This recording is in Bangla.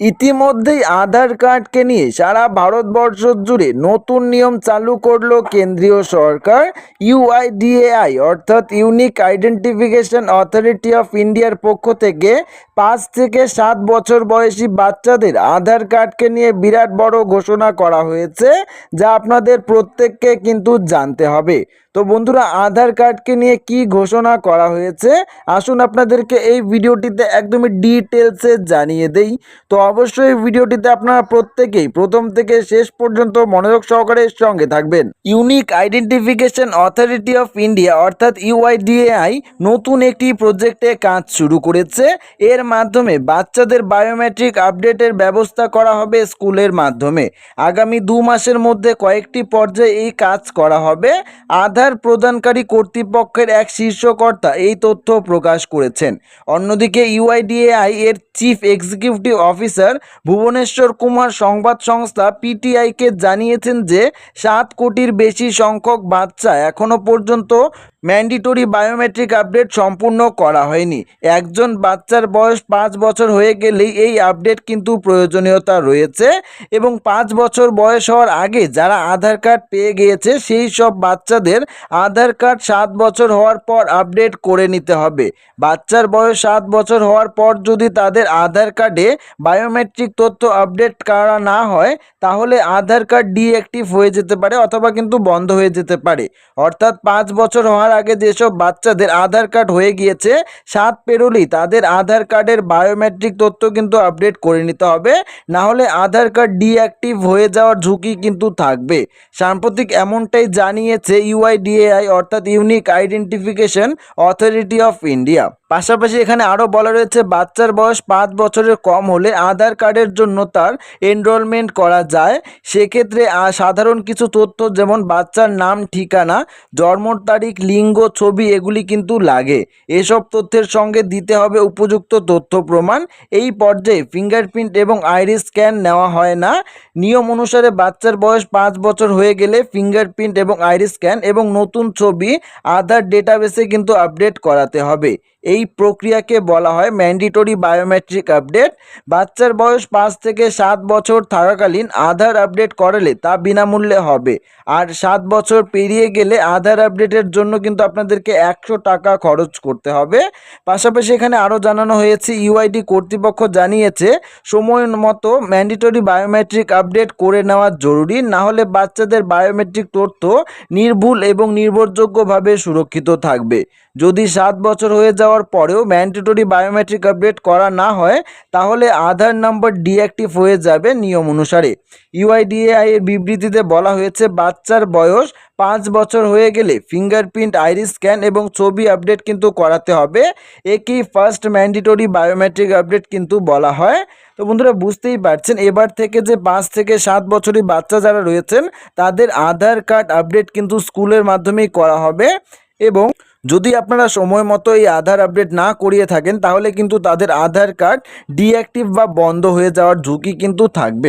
ইতিমধ্যেই আধার কার্ডকে নিয়ে সারা ভারতবর্ষ জুড়ে নতুন নিয়ম চালু করল কেন্দ্রীয় সরকার ইউআইডিএআই অর্থাৎ ইউনিক আইডেন্টিফিকেশন অথরিটি অফ ইন্ডিয়ার পক্ষ থেকে পাঁচ থেকে সাত বছর বয়সী বাচ্চাদের আধার কার্ডকে নিয়ে বিরাট বড় ঘোষণা করা হয়েছে, যা আপনাদের প্রত্যেককে কিন্তু জানতে হবে। তো বন্ধুরা, আধার কার্ডকে নিয়ে কি ঘোষণা করা হয়েছে? আসুন আপনাদেরকে এই ভিডিওটিতে একদমই ডিটেলসে জানিয়ে দেই। তো অবশ্যই ভিডিওটিতে আপনারা প্রত্যেকেই প্রথম থেকে শেষ পর্যন্ত মনোযোগ সহকারে সঙ্গে থাকবেন। Unique identification authority of India অর্থাৎ ইউআইডিএআই নতুন একটি প্রজেক্টে কাজ শুরু করেছে। এর মাধ্যমে বাচ্চাদের বায়োমেট্রিক আপডেটের ব্যবস্থা করা হবে স্কুলের মাধ্যমে। আগামী দু মাসের মধ্যে কয়েকটি পর্যায়ে এই কাজ করা হবে। আধার প্রদানকারী কর্তৃপক্ষের এক শীর্ষকর্তা এই তথ্য প্রকাশ করেছেন। অন্যদিকে ইউআইডিএআই এর chief executive officer Bhubaneswar Kumar সংবাদ সংস্থা পিটিআইকে জানিয়েছেন যে সাত কোটির বেশি সংখ্যক বাচ্চা এখনও পর্যন্ত ম্যান্ডেটরি বায়োমেট্রিক আপডেট সম্পূর্ণ করা হয়নি। একজন বাচ্চার বয়স পাঁচ বছর হয়ে গেলেই এই আপডেট কিন্তু প্রয়োজনীয়তা রয়েছে এবং পাঁচ বছর বয়স হওয়ার আগে যারা আধার কার্ড পেয়ে গিয়েছে, সেই সব বাচ্চাদের আধার কার্ড সাত বছর হওয়ার পর আপডেট করে নিতে হবে। বাচ্চার বয়স সাত বছর হওয়ার পর যদি তাদের আধার কার্ডে বায়োমেট্রিক তথ্য আপডেট করা না হয়, তাহলে আধার কার্ড ডিঅ্যাক্টিভ হয়ে যেতে পারে অথবা কিন্তু বন্ধ হয়ে যেতে পারে। অর্থাৎ পাঁচ বছর হওয়ার আগে যেসব বাচ্চাদের আধার কার্ড হয়ে গিয়েছে, সাত পেরোলেই তাদের আধার কার্ডের বায়োমেট্রিক তথ্য কিন্তু আপডেট করে নিতে হবে। না হলে আধার কার্ড ডিঅ্যাক্টিভ হয়ে যাওয়ার ঝুঁকি কিন্তু থাকবে। সাম্প্রতিক এমনটাই জানিয়েছে ইউআইডিএআই অর্থাৎ unique identification authority of India পাশাপাশি এখানে আরও বলা রয়েছে, বাচ্চার বয়স পাঁচ বছরের কম হলে আধার কার্ডের জন্য তার এনরোলমেন্ট করা যায়। সেক্ষেত্রে সাধারণ কিছু তথ্য যেমন বাচ্চার নাম, ঠিকানা, জন্ম তারিখ, লিঙ্গ ছবি এগুলি কিন্তু লাগে। এসব তথ্যের সঙ্গে দিতে হবে উপযুক্ত তথ্য প্রমাণ। এই পর্যায়ে ফিঙ্গারপ্রিন্ট এবং আইরিস স্ক্যান নেওয়া হয় না। নিয়ম অনুসারে বাচ্চার বয়স পাঁচ বছর হয়ে গেলে ফিঙ্গারপ্রিন্ট এবং আইরিস স্ক্যান এবং নতুন ছবি আধার ডেটাবেসে কিন্তু আপডেট করাতে হবে। এই প্রক্রিয়াকে বলা হয় ম্যান্ডেটরি বায়োমেট্রিক আপডেট বাচ্চার বয়স পাঁচ থেকে সাত বছর থাকাকালীন আধার আপডেট করালে তা বিনামূল্যে হবে। আর সাত বছর পেরিয়ে গেলে আধার আপডেটের জন্য কিন্তু আপনাদেরকে একশো টাকা খরচ করতে হবে। পাশাপাশি এখানে আরও জানানো হয়েছে ইউআইডি কর্তৃপক্ষ জানিয়েছে সময় মতো ম্যান্ডেটরি বায়োমেট্রিক আপডেট করে নেওয়া জরুরি, না হলে বাচ্চাদের বায়োমেট্রিক তথ্য নির্ভুল এবং নির্ভরযোগ্যভাবে সুরক্ষিত থাকবে। যদি সাত বছর হয়ে যাওয়ার পরেও ম্যান্ডেটরি বায়োমেট্রিক আপডেট করা না হয়, তাহলে আধার নম্বর ডিঅ্যাক্টিভ হয়ে যাবে নিয়ম অনুসারে। ইউআইডিএআই এর বিবৃতিতে বলা হয়েছে, বাচ্চার বয়স পাঁচ বছর হয়ে গেলে ফিঙ্গারপ্রিন্ট আইরিস স্ক্যান এবং ছবি আপডেট কিন্তু করাতে হবে। একেই ফার্স্ট ম্যান্ডেটরি বায়োমেট্রিক আপডেট কিন্তু বলা হয়। তো বন্ধুরা, বুঝতেই পারছেন, এবার থেকে যে পাঁচ থেকে সাত বছরই বাচ্চা যারা রয়েছেন, তাদের আধার কার্ড আপডেট কিন্তু স্কুলের মাধ্যমেই করা হবে এবং যদি আপনারা সময় মতো এই আধার আপডেট না করিয়ে থাকেন, তাহলে কিন্তু তাদের আধার কার্ড ডিঅ্যাক্টিভ বা বন্ধ হয়ে যাওয়ার ঝুঁকি কিন্তু থাকবে।